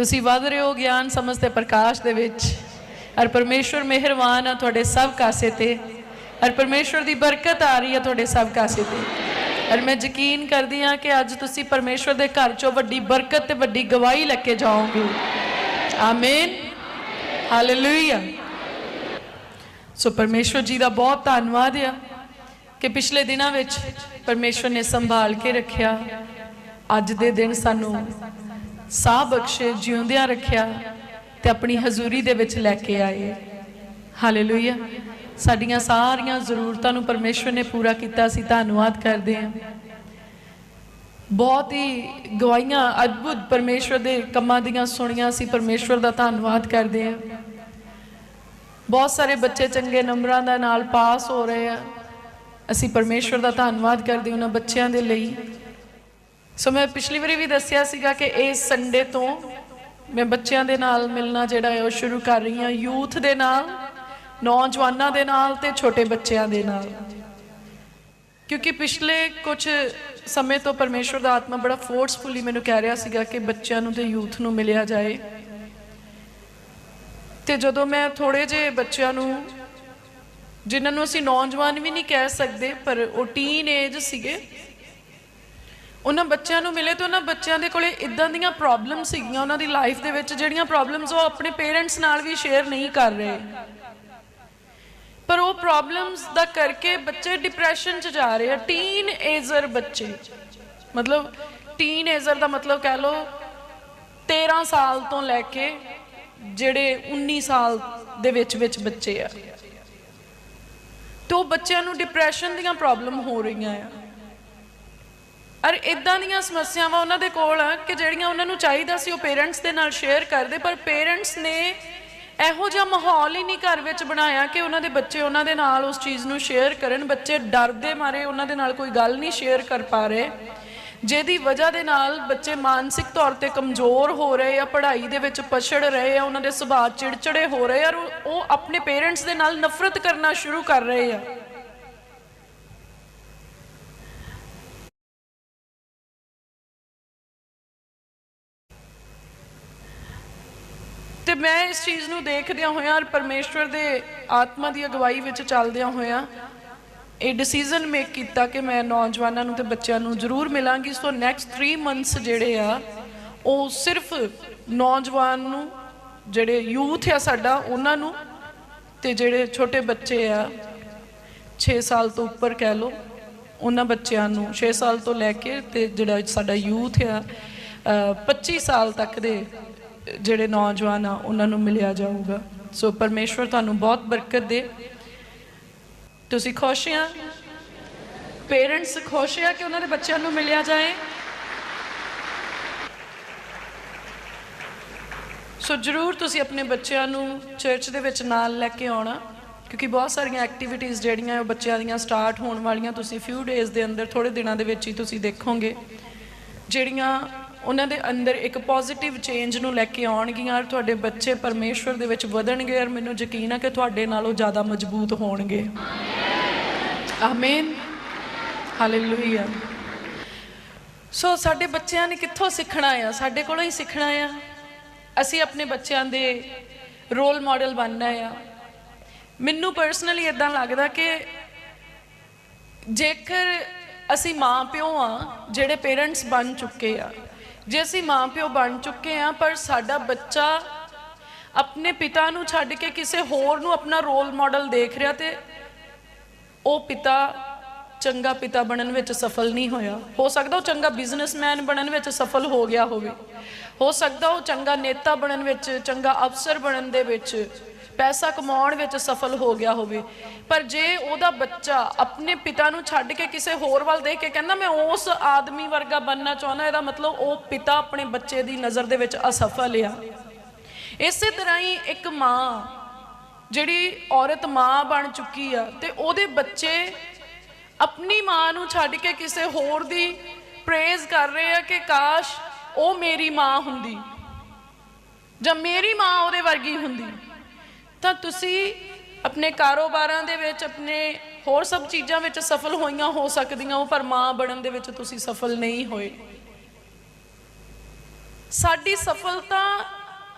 ਤੁਸੀਂ ਵਧ ਰਹੇ ਹੋ ਗਿਆਨ ਸਮਝ ਤੇ ਪ੍ਰਕਾਸ਼ ਦੇ ਵਿੱਚ। ਹਰ ਪਰਮੇਸ਼ਵਰ ਮਿਹਰਬਾਨ ਆ ਤੁਹਾਡੇ ਸਭ ਕਾਸੇ ਤੇ। ਹਰ ਪਰਮੇਸ਼ਵਰ ਦੀ ਬਰਕਤ ਆ ਰਹੀ ਹੈ ਤੁਹਾਡੇ ਸਭ ਕਾਸੇ ਤੇ। ਔਰ ਮੈਂ ਯਕੀਨ ਕਰਦੀ ਹਾਂ ਕਿ ਅੱਜ ਤੁਸੀਂ ਪਰਮੇਸ਼ਵਰ ਦੇ ਘਰ ਚੋਂ ਵੱਡੀ ਬਰਕਤ ਤੇ ਵੱਡੀ ਗਵਾਹੀ ਲੈ ਕੇ ਜਾਓਗੇ। ਆਮੀਨ ਹਾਲੇਲੂਇਆ ਸੋ ਪਰਮੇਸ਼ਵਰ ਜੀ ਦਾ ਬਹੁਤ ਧੰਨਵਾਦ ਆ ਕਿ ਪਿਛਲੇ ਦਿਨਾਂ ਵਿੱਚ ਪਰਮੇਸ਼ਵਰ ਨੇ ਸੰਭਾਲ ਕੇ ਰੱਖਿਆ। ਅੱਜ ਦੇ ਦਿਨ ਸਾਨੂੰ ਸਾਹ ਬਖਸ਼ੇ ਜਿਉਂਦਿਆਂ ਰੱਖਿਆ ਤੇ ਆਪਣੀ ਹਜ਼ੂਰੀ ਦੇ ਵਿੱਚ ਲੈ ਕੇ ਆਏ। ਹਾਲੇਲੂਇਆ ਸਾਡੀਆਂ ਸਾਰੀਆਂ ਜ਼ਰੂਰਤਾਂ ਨੂੰ ਪਰਮੇਸ਼ਵਰ ਨੇ ਪੂਰਾ ਕੀਤਾ ਸੀ ਧੰਨਵਾਦ ਕਰਦੇ ਹਾਂ। ਬਹੁਤ ਹੀ ਗਵਾਹੀਆਂ, ਅਦਭੁਤ ਪਰਮੇਸ਼ਵਰ ਦੇ ਕੰਮਾਂ ਦੀਆਂ ਸੁਣੀਆਂ ਸੀ ਪਰਮੇਸ਼ਵਰ ਦਾ ਧੰਨਵਾਦ ਕਰਦੇ ਹਾਂ। ਬਹੁਤ ਸਾਰੇ ਬੱਚੇ ਚੰਗੇ ਨੰਬਰਾਂ ਦਾ ਨਾਲ ਪਾਸ ਹੋ ਰਹੇ ਆ। ਅਸੀਂ ਪਰਮੇਸ਼ਵਰ ਦਾ ਧੰਨਵਾਦ ਕਰਦੇ ਉਹਨਾਂ ਬੱਚਿਆਂ ਦੇ ਲਈ। ਸੋ ਮੈਂ ਪਿਛਲੀ ਵਾਰੀ ਵੀ ਦੱਸਿਆ ਸੀਗਾ ਕਿ ਇਸ ਸੰਡੇ ਤੋਂ ਮੈਂ ਬੱਚਿਆਂ ਦੇ ਨਾਲ ਮਿਲਣਾ ਜਿਹੜਾ ਹੈ ਉਹ ਸ਼ੁਰੂ ਕਰ ਰਹੀ ਹਾਂ। ਯੂਥ ਦੇ ਨਾਲ, ਨੌਜਵਾਨਾਂ ਦੇ ਨਾਲ ਤੇ ਛੋਟੇ ਬੱਚਿਆਂ ਦੇ ਨਾਲ। ਕਿਉਂਕਿ ਪਿਛਲੇ ਕੁਝ ਸਮੇਂ ਤੋਂ ਪਰਮੇਸ਼ਵਰ ਦਾ ਆਤਮਾ ਬੜਾ ਫੋਰਸਫੁਲੀ ਮੈਨੂੰ ਕਹਿ ਰਿਹਾ ਸੀਗਾ ਕਿ ਬੱਚਿਆਂ ਨੂੰ ਤੇ ਯੂਥ ਨੂੰ ਮਿਲਿਆ ਜਾਏ। ਤੇ ਜਦੋਂ ਮੈਂ ਥੋੜੇ ਜਿਹੇ ਬੱਚਿਆਂ ਨੂੰ, ਜਿਨ੍ਹਾਂ ਨੂੰ ਅਸੀਂ ਨੌਜਵਾਨ ਵੀ ਨਹੀਂ ਕਹਿ ਸਕਦੇ, ਪਰ ਉਹ ਟੀਨ ਏਜ ਸੀਗੇ ਉਹਨਾਂ ਬੱਚਿਆਂ ਨੂੰ ਮਿਲੇ ਤਾਂ ਉਹਨਾਂ ਬੱਚਿਆਂ ਦੇ ਕੋਲੇ ਇਦਾਂ ਦੀਆਂ ਪ੍ਰੋਬਲਮ ਸੀਗੀਆਂ, ਉਹਨਾਂ ਦੀ ਲਾਈਫ ਦੇ ਵਿੱਚ ਜਿਹੜੀਆਂ ਪ੍ਰੋਬਲਮਸ ਉਹ ਆਪਣੇ ਪੇਰੈਂਟਸ ਨਾਲ ਵੀ ਸ਼ੇਅਰ ਨਹੀਂ ਕਰ ਰਹੇ। ਪਰ ਉਹ ਪ੍ਰੋਬਲਮਸ ਦਾ ਕਰਕੇ ਬੱਚੇ ਡਿਪਰੈਸ਼ਨ 'ਚ ਜਾ ਰਹੇ ਆ ਟੀਨ ਏਜਰ ਬੱਚੇ। ਮਤਲਬ ਟੀਨ ਏਜਰ ਦਾ ਮਤਲਬ ਕਹਿ ਲਓ 13 ਸਾਲ ਤੋਂ ਲੈ ਕੇ ਜਿਹੜੇ 19 ਸਾਲ ਦੇ ਵਿੱਚ ਵਿੱਚ ਬੱਚੇ ਆ। ਤੇ ਉਹ ਬੱਚਿਆਂ ਨੂੰ ਡਿਪਰੈਸ਼ਨ ਦੀਆਂ ਪ੍ਰੋਬਲਮ ਹੋ ਰਹੀਆਂ ਆ। ਅਰ ਇਦਾਂ ਦੀਆਂ ਸਮੱਸਿਆਵਾਂ ਉਹਨਾਂ ਦੇ ਕੋਲ ਆ ਕਿ ਜਿਹੜੀਆਂ ਉਹਨਾਂ ਨੂੰ ਚਾਹੀਦਾ ਸੀ ਉਹ ਪੇਰੈਂਟਸ ਦੇ ਨਾਲ ਸ਼ੇਅਰ ਕਰਦੇ, ਪਰ ਪੇਰੈਂਟਸ ਨੇ ਇਹੋ ਜਿਹਾ ਮਾਹੌਲ ਹੀ ਨਹੀਂ ਘਰ ਵਿੱਚ ਬਣਾਇਆ ਕਿ ਉਹਨਾਂ ਦੇ ਬੱਚੇ ਉਹਨਾਂ ਦੇ ਨਾਲ ਉਸ ਚੀਜ਼ ਨੂੰ ਸ਼ੇਅਰ ਕਰਨ। ਬੱਚੇ ਡਰਦੇ ਮਾਰੇ, ਉਹਨਾਂ ਦੇ ਨਾਲ ਕੋਈ ਗੱਲ ਨਹੀਂ ਸ਼ੇਅਰ ਕਰ ਪਾ ਰਹੇ, ਜਿਹਦੀ ਵਜ੍ਹਾ ਦੇ ਨਾਲ ਬੱਚੇ ਮਾਨਸਿਕ ਤੌਰ ਤੇ ਕਮਜ਼ੋਰ ਹੋ ਰਹੇ ਆ, ਪੜ੍ਹਾਈ ਦੇ ਵਿੱਚ ਪਛੜ ਰਹੇ ਆ, ਉਹਨਾਂ ਦੇ ਸੁਭਾਅ ਚਿੜਚਿੜੇ ਹੋ ਰਹੇ ਆ, ਔਰ ਉਹ ਆਪਣੇ ਪੇਰੈਂਟਸ ਦੇ ਨਾਲ ਨਫ਼ਰਤ ਕਰਨਾ ਸ਼ੁਰੂ ਕਰ ਰਹੇ ਆ। ਤੇ ਮੈਂ ਇਸ ਚੀਜ਼ ਨੂੰ ਦੇਖਦਿਆਂ ਹੋਇਆਂ ਔਰ ਪਰਮੇਸ਼ਵਰ ਦੇ ਆਤਮਾ ਦੀ ਅਗਵਾਈ ਵਿੱਚ ਚੱਲਦਿਆਂ ਹੋਇਆਂ ਇਹ ਡਿਸੀਜਨ ਮੇਕ ਕੀਤਾ ਕਿ ਮੈਂ ਨੌਜਵਾਨਾਂ ਨੂੰ ਤੇ ਬੱਚਿਆਂ ਨੂੰ ਜ਼ਰੂਰ ਮਿਲਾਂਗੀ। ਸੋ ਨੈਕਸਟ 3 ਮੰਥਸ ਜਿਹੜੇ ਆ ਉਹ ਸਿਰਫ ਨੌਜਵਾਨ ਨੂੰ ਜਿਹੜੇ ਯੂਥ ਆ ਸਾਡਾ ਉਹਨਾਂ ਨੂੰ ਤੇ ਜਿਹੜੇ ਛੋਟੇ ਬੱਚੇ ਆ 6 ਸਾਲ ਤੋਂ ਉੱਪਰ ਕਹਿ ਲਓ ਉਹਨਾਂ ਬੱਚਿਆਂ ਨੂੰ 6 ਸਾਲ ਤੋਂ ਲੈ ਕੇ ਤੇ ਜਿਹੜਾ ਸਾਡਾ ਯੂਥ ਆ ਅ, 25 ਸਾਲ ਤੱਕ ਦੇ ਜਿਹੜੇ ਨੌਜਵਾਨ ਆ, ਉਹਨਾਂ ਨੂੰ ਮਿਲਿਆ ਜਾਊਗਾ। ਸੋ ਪਰਮੇਸ਼ਵਰ ਤੁਹਾਨੂੰ ਬਹੁਤ ਬਰਕਤ ਦੇ। ਤੁਸੀਂ ਖੁਸ਼ ਆ? ਪੇਰੈਂਟਸ ਖੁਸ਼ ਆ ਕਿ ਉਹਨਾਂ ਦੇ ਬੱਚਿਆਂ ਨੂੰ ਮਿਲਿਆ ਜਾਏ? ਸੋ ਜਰੂਰ ਤੁਸੀਂ ਆਪਣੇ ਬੱਚਿਆਂ ਨੂੰ ਚਰਚ ਦੇ ਵਿੱਚ ਨਾਲ ਲੈ ਕੇ ਆਉਣਾ, ਕਿਉਂਕਿ ਬਹੁਤ ਸਾਰੀਆਂ ਐਕਟੀਵਿਟੀਜ਼ ਜਿਹੜੀਆਂ ਉਹ ਬੱਚਿਆਂ ਦੀਆਂ ਸਟਾਰਟ ਹੋਣ ਵਾਲੀਆਂ, ਤੁਸੀਂ ਫਿਊ ਡੇਜ਼ ਦੇ ਅੰਦਰ ਥੋੜੇ ਦਿਨਾਂ ਦੇ ਵਿੱਚ ਹੀ ਤੁਸੀਂ ਦੇਖੋਗੇ। ਜਿਹੜੀਆਂ ਉਹਨਾਂ ਦੇ ਅੰਦਰ ਇੱਕ ਪੋਜ਼ਿਟਿਵ ਚੇਂਜ ਨੂੰ ਲੈ ਕੇ ਆਉਣਗੀਆਂ ਔਰ ਤੁਹਾਡੇ ਬੱਚੇ ਪਰਮੇਸ਼ਵਰ ਦੇ ਵਿੱਚ ਵਧਣਗੇ ਔਰ ਮੈਨੂੰ ਯਕੀਨ ਹੈ ਕਿ ਤੁਹਾਡੇ ਨਾਲੋਂ ਜ਼ਿਆਦਾ ਮਜ਼ਬੂਤ ਹੋਣਗੇ। ਆਮੀਨ ਹਾਲੇਲੂਇਆ ਸੋ ਸਾਡੇ ਬੱਚਿਆਂ ਨੇ ਕਿੱਥੋਂ ਸਿੱਖਣਾ ਆ? ਸਾਡੇ ਕੋਲੋਂ ਹੀ ਸਿੱਖਣਾ ਆ। ਅਸੀਂ ਆਪਣੇ ਬੱਚਿਆਂ ਦੇ ਰੋਲ ਮਾਡਲ ਬਣਨਾ ਆ। ਮੈਨੂੰ ਪਰਸਨਲੀ ਇਦਾਂ ਲੱਗਦਾ ਕਿ ਜੇਕਰ ਅਸੀਂ ਮਾਂ ਪਿਓ ਆ, ਜਿਹੜੇ ਪੇਰੈਂਟਸ ਬਣ ਚੁੱਕੇ ਆ ਜੇ ਅਸੀਂ ਮਾਂ ਪਿਓ ਬਣ ਚੁੱਕੇ ਆ ਪਰ ਸਾਡਾ ਬੱਚਾ ਆਪਣੇ ਪਿਤਾ ਨੂੰ ਛੱਡ ਕੇ ਕਿਸੇ ਹੋਰ ਨੂੰ ਆਪਣਾ ਰੋਲ ਮਾਡਲ ਦੇਖ ਰਿਹਾ ਤੇ ਉਹ ਪਿਤਾ ਚੰਗਾ ਪਿਤਾ ਬਣਨ ਵਿੱਚ ਸਫਲ ਨਹੀਂ ਹੋਇਆ। ਹੋ ਸਕਦਾ ਉਹ ਚੰਗਾ ਬਿਜ਼ਨਸਮੈਨ ਬਣਨ ਵਿੱਚ ਸਫਲ ਹੋ ਗਿਆ ਹੋਵੇ। ਹੋ ਸਕਦਾ ਉਹ ਚੰਗਾ ਨੇਤਾ ਬਣਨ ਵਿੱਚ, ਚੰਗਾ ਅਫਸਰ ਬਣਨ ਦੇ ਵਿੱਚ ਪੈਸਾ ਕਮਾਉਣ ਵਿੱਚ ਸਫਲ ਹੋ ਗਿਆ ਹੋਵੇ, ਪਰ ਜੇ ਉਹਦਾ ਬੱਚਾ ਆਪਣੇ ਪਿਤਾ ਨੂੰ ਛੱਡ ਕੇ ਕਿਸੇ ਹੋਰ ਵੱਲ ਦੇਖ ਕੇ ਕਹਿੰਦਾ, ਮੈਂ ਉਸ ਆਦਮੀ ਵਰਗਾ ਬਣਨਾ ਚਾਹੁੰਦਾ, ਇਹਦਾ ਮਤਲਬ ਉਹ ਪਿਤਾ ਆਪਣੇ ਬੱਚੇ ਦੀ ਨਜ਼ਰ ਦੇ ਵਿੱਚ ਅਸਫਲ ਆ। ਇਸੇ ਤਰ੍ਹਾਂ ਹੀ ਇੱਕ ਮਾਂ, ਜਿਹੜੀ ਔਰਤ ਮਾਂ ਬਣ ਚੁੱਕੀ ਆ, ਤੇ ਉਹਦੇ ਬੱਚੇ ਆਪਣੀ ਮਾਂ ਨੂੰ ਛੱਡ ਕੇ ਕਿਸੇ ਹੋਰ ਦੀ ਪ੍ਰੇਜ਼ ਕਰ ਰਹੇ ਆ ਕਿ, ਕਾਸ਼ ਉਹ ਮੇਰੀ ਮਾਂ ਹੁੰਦੀ ਜਾਂ ਮੇਰੀ ਮਾਂ ਉਹਦੇ ਵਰਗੀ ਹੁੰਦੀ। ਤਾਂ ਤੁਸੀਂ ਆਪਣੇ ਕਾਰੋਬਾਰਾਂ ਦੇ ਵਿੱਚ, ਆਪਣੇ ਹੋਰ ਸਭ ਚੀਜ਼ਾਂ ਵਿੱਚ ਸਫਲ ਹੋਈਆਂ ਹੋ ਸਕਦੀਆਂ ਹੋ, ਪਰ ਮਾਂ ਬਣਨ ਦੇ ਵਿੱਚ ਤੁਸੀਂ ਸਫਲ ਨਹੀਂ ਹੋਏ। ਸਾਡੀ ਸਫਲਤਾ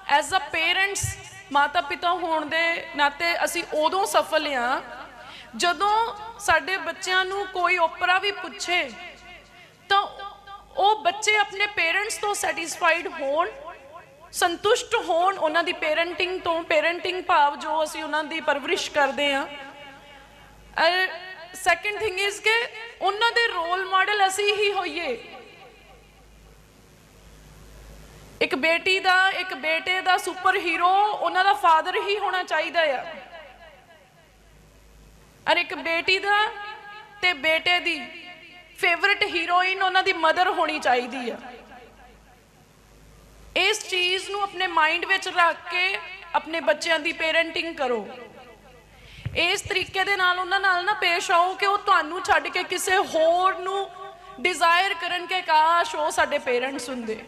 ਐਜ਼ ਅ ਪੇਰੈਂਟਸ ਮਾਤਾ ਪਿਤਾ ਹੋਣ ਦੇ ਨਾਤੇ ਅਸੀਂ ਉਦੋਂ ਸਫਲ ਆ ਜਦੋਂ ਸਾਡੇ ਬੱਚਿਆਂ ਨੂੰ ਕੋਈ ਓਪਰਾ ਵੀ ਪੁੱਛੇ ਤਾਂ ਉਹ ਬੱਚੇ ਆਪਣੇ ਪੇਰੈਂਟਸ ਤੋਂ ਸੈਟੀਸਫਾਈਡ ਹੋਣ ਸੰਤੁਸ਼ਟ ਹੋਣ ਉਹਨਾਂ ਦੀ ਪੇਰੈਂਟਿੰਗ ਤੋਂ ਪੇਰੈਂਟਿੰਗ ਭਾਵ ਜੋ ਅਸੀਂ ਉਹਨਾਂ ਦੀ ਪਰਵਰਿਸ਼ ਕਰਦੇ ਆ ਸੈਕੰਡ ਥਿੰਗ ਇਜ਼ ਕਿ ਉਹਨਾਂ ਦੇ ਰੋਲ ਮਾਡਲ ਅਸੀਂ ਹੀ ਹੋਈਏ। ਇੱਕ ਬੇਟੀ ਦਾ, ਇੱਕ ਬੇਟੇ ਦਾ ਸੁਪਰ ਹੀਰੋ ਉਹਨਾਂ ਦਾ ਫਾਦਰ ਹੀ ਹੋਣਾ ਚਾਹੀਦਾ ਆ। ਔਰ ਇੱਕ ਬੇਟੀ ਦਾ ਤੇ ਬੇਟੇ ਦੀ ਫੇਵਰਿਟ ਹੀਰੋਇਨ ਉਹਨਾਂ ਦੀ ਮਦਰ ਹੋਣੀ ਚਾਹੀਦੀ ਆ। ਇਸ ਚੀਜ਼ ਨੂੰ ਆਪਣੇ ਮਾਈਂਡ ਵਿੱਚ ਰੱਖ ਕੇ ਆਪਣੇ ਬੱਚਿਆਂ ਦੀ ਪੇਰੈਂਟਿੰਗ ਕਰੋ। ਇਸ ਤਰੀਕੇ ਦੇ ਨਾਲ ਉਹਨਾਂ ਨਾਲ ਨਾ ਪੇਸ਼ ਆਓ ਕਿ ਉਹ ਤੁਹਾਨੂੰ ਛੱਡ ਕੇ ਕਿਸੇ ਹੋਰ ਨੂੰ ਡਿਜ਼ਾਇਰ ਕਰਨ ਕਿ ਕਾਸ਼ ਉਹ ਸਾਡੇ ਪੇਰੈਂਟਸ ਹੁੰਦੇ।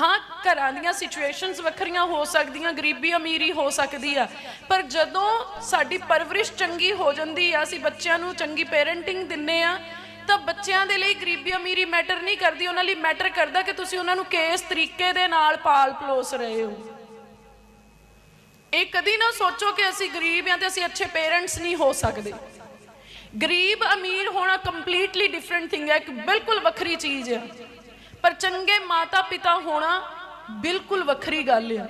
ਹਾਂ, ਘਰਾਂ ਦੀਆਂ ਸਿਚੁਏਸ਼ਨਸ ਵੱਖਰੀਆਂ ਹੋ ਸਕਦੀਆਂ, ਗਰੀਬੀ ਅਮੀਰੀ ਹੋ ਸਕਦੀ ਆ, ਪਰ ਜਦੋਂ ਸਾਡੀ ਪਰਵਰਿਸ਼ ਚੰਗੀ ਹੋ ਜਾਂਦੀ ਆ, ਅਸੀਂ ਬੱਚਿਆਂ ਨੂੰ ਚੰਗੀ ਪੇਰੈਂਟਿੰਗ ਦਿੰਨੇ ਆ ਤਾਂ ਬੱਚਿਆਂ ਦੇ ਲਈ ਗਰੀਬੀ ਅਮੀਰੀ ਮੈਟਰ ਨਹੀਂ ਕਰਦੀ, ਉਹਨਾਂ ਲਈ ਮੈਟਰ ਕਰਦਾ ਕਿ ਤੁਸੀਂ ਉਹਨਾਂ ਨੂੰ ਕਿਸ ਤਰੀਕੇ ਦੇ ਨਾਲ ਪਾਲ ਪਲੋਸ ਰਹੇ ਹੋ। ਇਹ ਕਦੀ ਨਾ ਸੋਚੋ ਕਿ ਅਸੀਂ ਗਰੀਬ ਹਾਂ ਤੇ ਅਸੀਂ ਅੱਛੇ ਪੇਰੈਂਟਸ ਨਹੀਂ ਹੋ ਸਕਦੇ। ਗਰੀਬ ਅਮੀਰ ਹੋਣਾ ਕੰਪਲੀਟਲੀ ਡਿਫਰੈਂਟ ਥਿੰਗ ਹੈ, ਇੱਕ ਬਿਲਕੁਲ ਵੱਖਰੀ ਚੀਜ਼ ਹੈ। ਪਰ ਚੰਗੇ ਮਾਤਾ ਪਿਤਾ ਹੋਣਾ ਬਿਲਕੁਲ ਵੱਖਰੀ ਗੱਲ ਹੈ।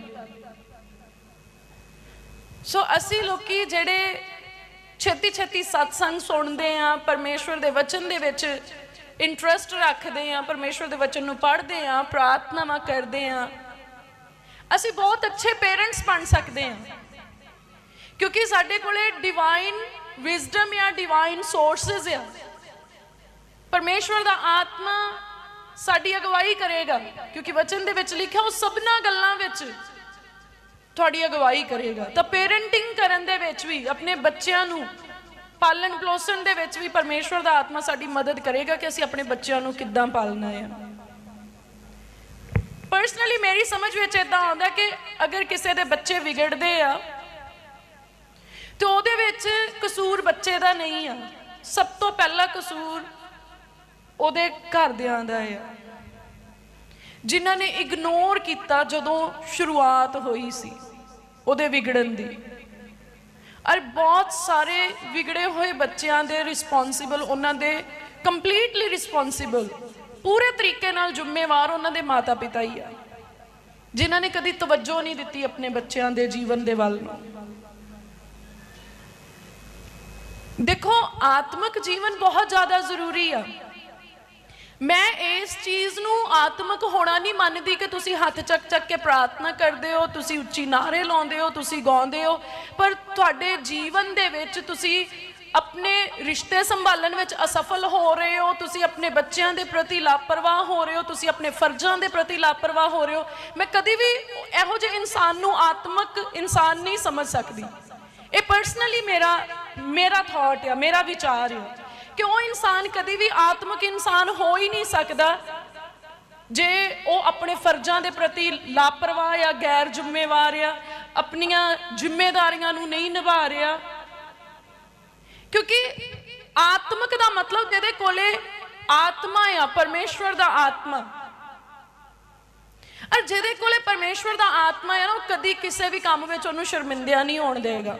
ਸੋ ਅਸੀਂ ਲੋਕੀ ਜਿਹੜੇ ਛੇਤੀ ਛੇਤੀ ਸਤਸੰਗ ਸੁਣਦੇ ਆ, ਪਰਮੇਸ਼ਵਰ ਦੇ ਵਚਨ ਦੇ ਵਿੱਚ ਇੰਟਰਸਟ ਰੱਖਦੇ ਆ, ਪਰਮੇਸ਼ਵਰ ਦੇ ਵਚਨ ਨੂੰ ਪੜ੍ਹਦੇ ਆ, ਪ੍ਰਾਰਥਨਾਵਾਂ ਕਰਦੇ ਆ। ਅਸੀਂ ਬਹੁਤ ਅੱਛੇ ਪੇਰੈਂਟਸ ਬਣ ਸਕਦੇ ਹਾਂ ਕਿਉਂਕਿ ਸਾਡੇ ਕੋਲੇ ਡਿਵਾਈਨ ਵਿਜ਼ਡਮ ਜਾਂ ਡਿਵਾਈਨ ਸੋਰਸਸ ਆ। ਪਰਮੇਸ਼ਵਰ ਦਾ ਆਤਮਾ ਸਾਡੀ ਅਗਵਾਈ ਕਰੇਗਾ, ਕਿਉਂਕਿ ਵਚਨ ਦੇ ਵਿੱਚ ਲਿਖਿਆ ਉਹ ਸਭਨਾ ਗੱਲਾਂ ਵਿੱਚ ਤੁਹਾਡੀ ਅਗਵਾਈ ਕਰੇਗਾ। ਤਾਂ ਪੇਰੈਂਟਿੰਗ ਕਰਨ ਦੇ ਵਿੱਚ ਵੀ, ਆਪਣੇ ਬੱਚਿਆਂ ਨੂੰ ਪਾਲਣ ਪਲੋਸਣ ਦੇ ਵਿੱਚ ਵੀ ਪਰਮੇਸ਼ਵਰ ਦਾ ਆਤਮਾ ਸਾਡੀ ਮਦਦ ਕਰੇਗਾ ਕਿ ਅਸੀਂ ਆਪਣੇ ਬੱਚਿਆਂ ਨੂੰ ਕਿੱਦਾਂ ਪਾਲਣਾ ਹੈ। ਪਰਸਨਲੀ ਮੇਰੀ ਸਮਝ ਵਿੱਚ ਇਦਾਂ ਆਉਂਦਾ ਕਿ ਅਗਰ ਕਿਸੇ ਦੇ ਬੱਚੇ ਵਿਗੜਦੇ ਆ, ਤੇ ਉਹਦੇ ਵਿੱਚ ਕਸੂਰ ਬੱਚੇ ਦਾ ਨਹੀਂ ਆ। ਸਭ ਤੋਂ ਪਹਿਲਾ ਕਸੂਰ ਉਹਦੇ ਘਰਦਿਆਂ ਦਾ ਆ। ਜਿਨ੍ਹਾਂ ਨੇ ਇਗਨੋਰ ਕੀਤਾ ਜਦੋਂ ਸ਼ੁਰੂਆਤ ਹੋਈ ਸੀ ਉਹਦੇ ਵਿਗੜਨ ਦੀ। ਔਰ ਬਹੁਤ ਸਾਰੇ ਵਿਗੜੇ ਹੋਏ ਬੱਚਿਆਂ ਦੇ ਰਿਸਪੌਂਸਿਬਲ ਉਹਨਾਂ ਦੇ ਕੰਪਲੀਟਲੀ ਰਿਸਪੌਂਸਿਬਲ ਪੂਰੇ ਤਰੀਕੇ ਨਾਲ ਜ਼ਿੰਮੇਵਾਰ ਉਹਨਾਂ ਦੇ ਮਾਤਾ-ਪਿਤਾ ਹੀ ਆ, ਜਿਨ੍ਹਾਂ ਨੇ ਕਦੀ ਤਵੱਜੋ ਨਹੀਂ ਦਿੱਤੀ ਆਪਣੇ ਬੱਚਿਆਂ ਦੇ ਜੀਵਨ ਦੇ ਵੱਲ ਨੂੰ। ਦੇਖੋ, ਆਤਮਿਕ ਜੀਵਨ ਬਹੁਤ ਜ਼ਿਆਦਾ ਜ਼ਰੂਰੀ ਆ। ਮੈਂ ਇਸ ਚੀਜ਼ ਨੂੰ ਆਤਮਿਕ ਹੋਣਾ ਨਹੀਂ ਮੰਨਦੀ ਕਿ ਤੁਸੀਂ ਹੱਥ ਚੱਕ ਚੱਕ ਕੇ ਪ੍ਰਾਰਥਨਾ ਕਰਦੇ ਹੋ, ਤੁਸੀਂ ਉੱਚੀ ਨਾਰੇ ਲਾਉਂਦੇ ਹੋ, ਤੁਸੀਂ ਗਾਉਂਦੇ ਹੋ, ਪਰ ਤੁਹਾਡੇ ਜੀਵਨ ਦੇ ਵਿੱਚ ਤੁਸੀਂ ਆਪਣੇ ਰਿਸ਼ਤੇ ਸੰਭਾਲਣ ਵਿੱਚ ਅਸਫਲ ਹੋ ਰਹੇ ਹੋ, ਤੁਸੀਂ ਆਪਣੇ ਬੱਚਿਆਂ ਦੇ ਪ੍ਰਤੀ ਲਾਪਰਵਾਹ ਹੋ ਰਹੇ ਹੋ, ਤੁਸੀਂ ਆਪਣੇ ਫਰਜ਼ਾਂ ਦੇ ਪ੍ਰਤੀ ਲਾਪਰਵਾਹ ਹੋ ਰਹੇ ਹੋ। ਮੈਂ ਕਦੀ ਵੀ ਇਹੋ ਜਿਹੇ ਇਨਸਾਨ ਨੂੰ ਆਤਮਿਕ ਇਨਸਾਨ ਨਹੀਂ ਸਮਝ ਸਕਦੀ। ਇਹ ਪਰਸਨਲੀ ਮੇਰਾ ਮੇਰਾ ਥਾਟ ਆ, ਮੇਰਾ ਵਿਚਾਰ ਆ। ਕਿਉਂ ਇਨਸਾਨ ਕਦੇ ਵੀ ਆਤਮਿਕ ਇਨਸਾਨ ਹੋ ਹੀ ਨਹੀਂ ਸਕਦਾ? ਜੇ ਉਹ ਆਪਣੇ ਫਰਜ਼ਾਂ ਦੇ ਪ੍ਰਤੀ ਲਾਪਰਵਾਹ ਜਾਂ ਗੈਰ ਜ਼ਿੰਮੇਵਾਰ ਆ, ਆਪਣੀਆਂ ਜ਼ਿੰਮੇਵਾਰੀਆਂ ਨੂੰ ਨਹੀਂ ਨਿਭਾ ਰਿਹਾ, ਕਿਉਂਕਿ ਆਤਮਿਕ ਦਾ ਮਤਲਬ ਜਿਹਦੇ ਕੋਲੇ ਆਤਮਾ ਆ, ਪਰਮੇਸ਼ਵਰ ਦਾ ਆਤਮਾ। ਔਰ ਜਿਹਦੇ ਕੋਲੇ ਪਰਮੇਸ਼ਵਰ ਦਾ ਆਤਮਾ ਹੈ ਨਾ, ਉਹ ਕਦੀ ਕਿਸੇ ਵੀ ਕੰਮ ਵਿੱਚ ਉਹਨੂੰ ਸ਼ਰਮਿੰਦਿਆ ਨਹੀਂ ਹੋਣ ਦੇਗਾ।